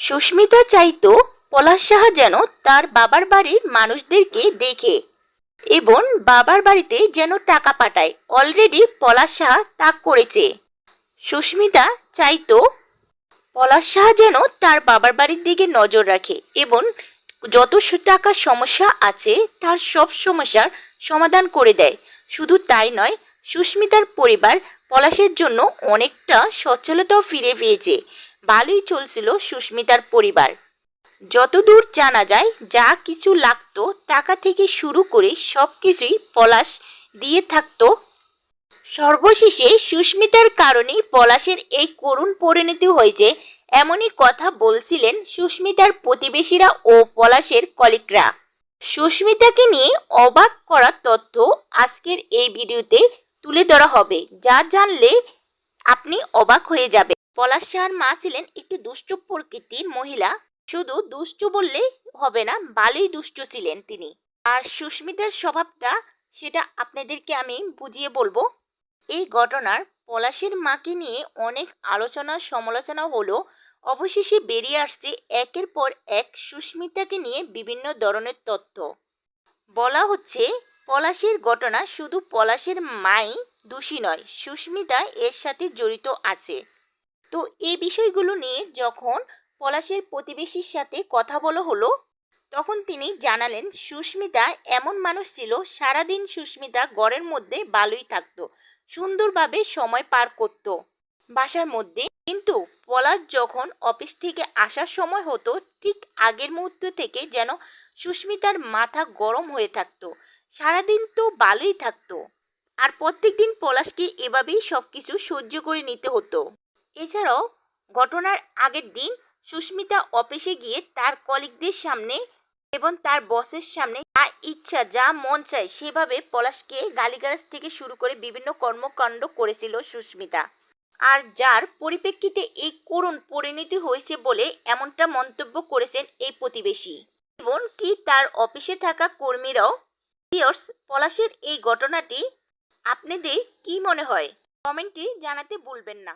সুস্মিতা চাইতো পলাশ সাহা যেন তার বাবার বাড়ির মানুষদেরকে দেখে এবং বাবার বাড়িতে যেন টাকা পাঠায়। অলরেডি পলাশ সাহা তা করেছে। সুস্মিতা চাইতো পলাশ সাহা যেন তার বাবার বাড়ির দিকে নজর রাখে এবং যত টাকার সমস্যা আছে তার সব সমস্যার সমাধান করে দেয়। শুধু তাই নয়, সুস্মিতার পরিবার পলাশের জন্য অনেকটা সচ্ছলতাও ফিরে পেয়েছে। ভালোই চলছিল সুস্মিতার পরিবার। যতদূর জানা যায়, যা কিছু লাগতো টাকা থেকে শুরু করে সব কিছুই পলাশ দিয়ে থাকতো। সর্বশেষে সুস্মিতার কারণেই পলাশের এই করুণ পরিণতি হয়েছে এমনই কথা বলছিলেন সুস্মিতার প্রতিবেশীরা ও পলাশের কলিকরা সুস্মিতাকে নিয়ে অবাক করা তথ্য আজকের এই ভিডিওতে তুলে ধরা হবে। যা জানলে আপনি অবাক হয়ে যাবে পলাশ শাহর মা ছিলেন একটু দুষ্ট প্রকৃতির মহিলা। শুধু দুষ্ট বললেই হবে না ভালোই দুষ্ট ছিলেন তিনি। আর সুস্মিতার স্বভাবটা, সেটা আপনাদেরকে আমি বুঝিয়ে বলব। এই ঘটনার পলাশের মাকে নিয়ে অনেক আলোচনা, সমালোচনা হলো। অবশেষে বেরিয়ে আসছে একের পর এক সুস্মিতাকে নিয়ে বিভিন্ন ধরনের তথ্য। বলা হচ্ছে, পলাশের ঘটনা শুধু পলাশের মাই দোষী নয়, সুস্মিতা এর সাথে জড়িত আছে। তো এই বিষয়গুলো নিয়ে যখন পলাশের প্রতিবেশীর সাথে কথা বলা হলো, তখন তিনি জানালেন, সুস্মিতা এমন মানুষ ছিল, সারাদিন সুস্মিতা ঘরের মধ্যে ভালোই থাকতো, সুন্দরভাবে সময় পার করত। বাসার মধ্যে কিন্তু পলাশ যখন অফিস থেকে আসার সময় হতো, ঠিক আগের মুহূর্ত থেকে যেন সুস্মিতার মাথা গরম হয়ে থাকতো, সারাদিন তো ভালোই থাকতো। আর প্রত্যেকদিন পলাশকে এভাবেই সব কিছু সহ্য করে নিতে হতো। এছাড়াও ঘটনার আগের দিন সুস্মিতা অফিসে গিয়ে তার কলিগদের সামনে এবং তার বসের সামনে যা ইচ্ছা, যা মন চায় সেভাবে পলাশকে গালিগালাজ থেকে শুরু করে বিভিন্ন কর্মকাণ্ড করেছিল সুস্মিতা। আর যার পরিপ্রেক্ষিতে এই করুণ পরিণতি হয়েছে বলে এমনটা মন্তব্য করেছেন এই প্রতিবেশী। এবং কি তার অফিসে থাকা কর্মীরাও? পলাশের এই ঘটনাটি আপনাদের কি মনে হয়? কমেন্টে জানাতে ভুলবেন না।